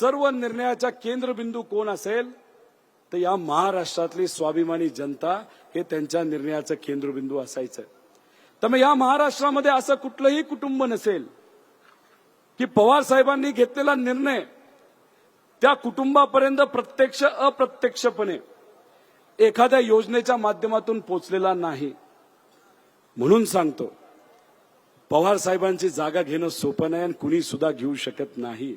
सर्व निर्णयाचा केंद्रबिंदू कोण असेल तर या महाराष्ट्रातली स्वाभिमानी जनता हे त्यांच्या निर्णयाचं केंद्रबिंदू असायचं. तर मग या महाराष्ट्रामध्ये असं कुठलंही कुटुंब नसेल की पवार साहेबांनी घेतलेला निर्णय त्या कुटुंबापर्यंत प्रत्यक्ष अप्रत्यक्षपणे एखाद्या योजनेच्या माध्यमातून पोचलेला नाही. म्हणून सांगतो पवार साहेबांची जागा घेणं सोपं नाही आणि कुणी सुद्धा घेऊ शकत नाही.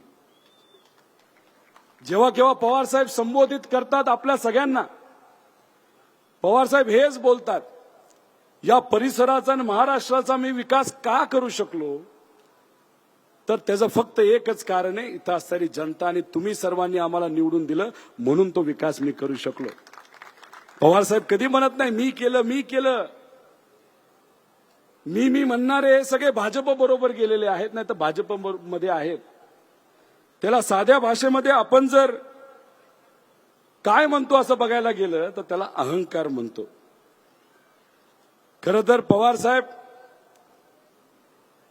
जेव्हा केव्हा पवार साहेब संबोधित करतात आपल्या सगळ्यांना पवारसाहेब हेच बोलतात या परिसराचा आणि महाराष्ट्राचा मी विकास का करू शकलो? तर त्याचं फक्त एकच कारण आहे इथं असणारी जनता आणि तुम्ही सर्वांनी आम्हाला निवडून दिलं म्हणून तो विकास मी करू शकलो. पवार साहेब कधी म्हणत नाही मी केलं मी केलं. मी मी म्हणणारे सगळे भाजप बरोबर गेलेले आहेत नाही तर भाजपमध्ये आहेत. त्याला साध्या भाषेमध्ये आपण जर काय म्हणतो असं बघायला गेलं तर त्याला अहंकार म्हणतो. खर तर पवार साहेब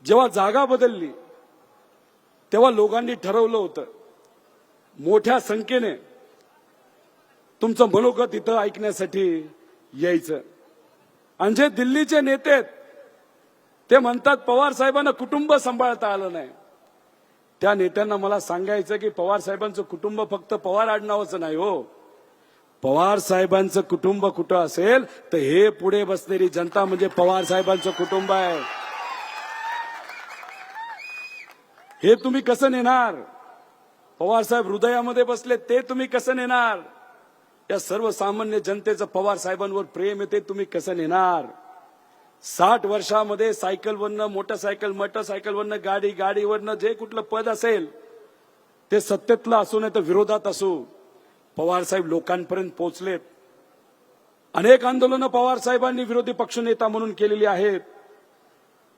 जेव्हा जागा बदलली तेव्हा लोकांनी ठरवलं होतं मोठ्या संख्येने तुमचं मनोगत इथं ऐकण्यासाठी यायचं. आणि जे दिल्लीचे नेते आहेत ते म्हणतात पवार साहेबांना कुटुंब सांभाळता आलं नाही. त्या नेत्यांना मला सांगायचं की पवार साहेबांचं कुटुंब फक्त पवार आडनावाचं नाही हो. पवार साहेबांचं कुटुंब कुठं असेल तर हे पुढे बसलेली जनता म्हणजे पवार साहेबांचं कुटुंब आहे. हे तुम्ही कसं नेणार? पवार साहेब हृदयामध्ये बसले ते तुम्ही कसं नेणार? या सर्वसामान्य जनतेचं पवार साहेबांवर प्रेम आहे ते तुम्ही कसं नेणार? साठ वर्षामध्ये सायकलवरनं मोटरसायकल मोटरसायकलवरनं गाडी गाडीवरनं जे कुठलं पद असेल ते सत्तेतलं असू नाही तर विरोधात असू पवार साहेब लोकांपर्यंत पोहोचलेत. अनेक आंदोलनं पवार साहेबांनी विरोधी पक्षनेता म्हणून केलेली आहेत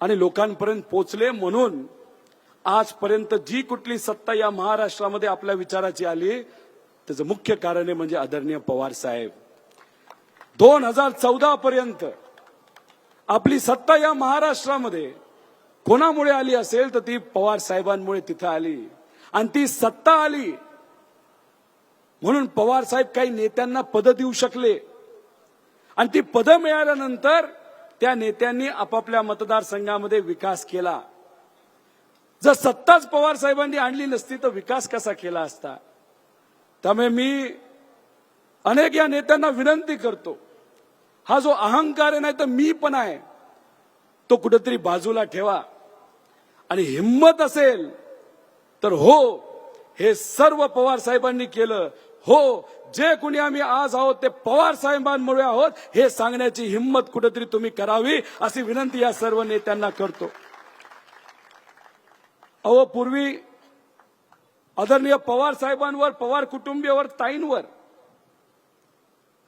आणि लोकांपर्यंत पोहोचले म्हणून आजपर्यंत जी कुठली सत्ता या महाराष्ट्रामध्ये आपल्या विचाराची आली त्याचं मुख्य कारण आहे म्हणजे आदरणीय पवार साहेब. दोन हजार चौदा पर्यंत आपली सत्ता या महाराष्ट्रामध्ये कोणामुळे आली असेल तर ती पवार साहेबांमुळे तिथं आली. आणि ती सत्ता आली म्हणून पवार साहेब काही नेत्यांना पद देऊ शकले. आणि ती पदं मिळाल्यानंतर त्या नेत्यांनी आपापल्या मतदारसंघामध्ये विकास केला. जर सत्ताच पवार साहेबांनी आणली नसती तर विकास कसा केला असता? त्यामुळे मी अनेक या नेत्यांना विनंती करतो. हा जो अहंकार आहे नाही तर मी पण आहे तो कुठेतरी बाजूला ठेवा. आणि हिंमत असेल तर हो हे सर्व पवार साहेबांनी केलं. हो जे कुणी आम्ही आज आहोत ते पवार साहेबांमुळे आहोत हे सांगण्याची हिंमत कुठेतरी तुम्ही करावी अशी विनंती या सर्व नेत्यांना करतो. अहो पूर्वी आदरणीय पवार साहेबांवर पवार कुटुंबियावर ताईंवर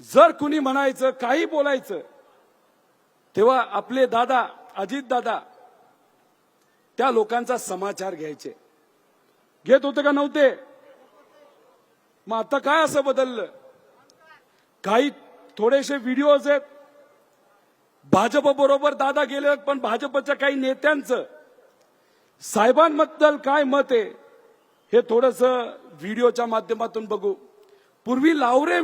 जर कुणी म्हणायचं काही बोलायचं तेव्हा आपले दादा अजित दादा त्या लोकांचा समाचार घ्यायचे. घेत होते का नव्हते? मग आता काय असं बदललं? काही थोडेसे व्हिडिओज आहेत. भाजप बरोबर दादा गेले पण भाजपच्या काही नेत्यांचं. साहेबांबद्दल काय मत आहे हे थोडस व्हिडिओच्या माध्यमातून बघू. पूर्वी लावरे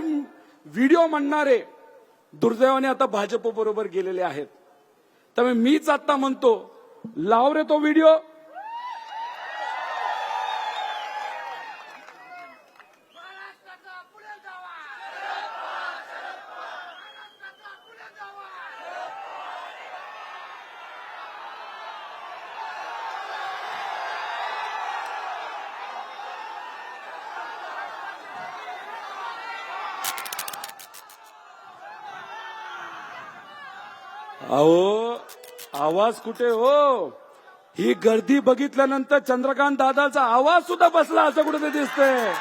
व्हिडिओ म्हणणारे दुर्दैवाने आता भाजप बरोबर गेलेले आहेत. त्यामुळे मीच आता म्हणतो लाव रे तो व्हिडिओ महाराष्ट्राचा पुढे जावा महाराष्ट्राचा पुढे जावा अहो आवाज कुठे हो? ही गर्दी बघितल्यानंतर चंद्रकांत दादाचा आवाज सुद्धा बसला असं कुठे दिसतंय.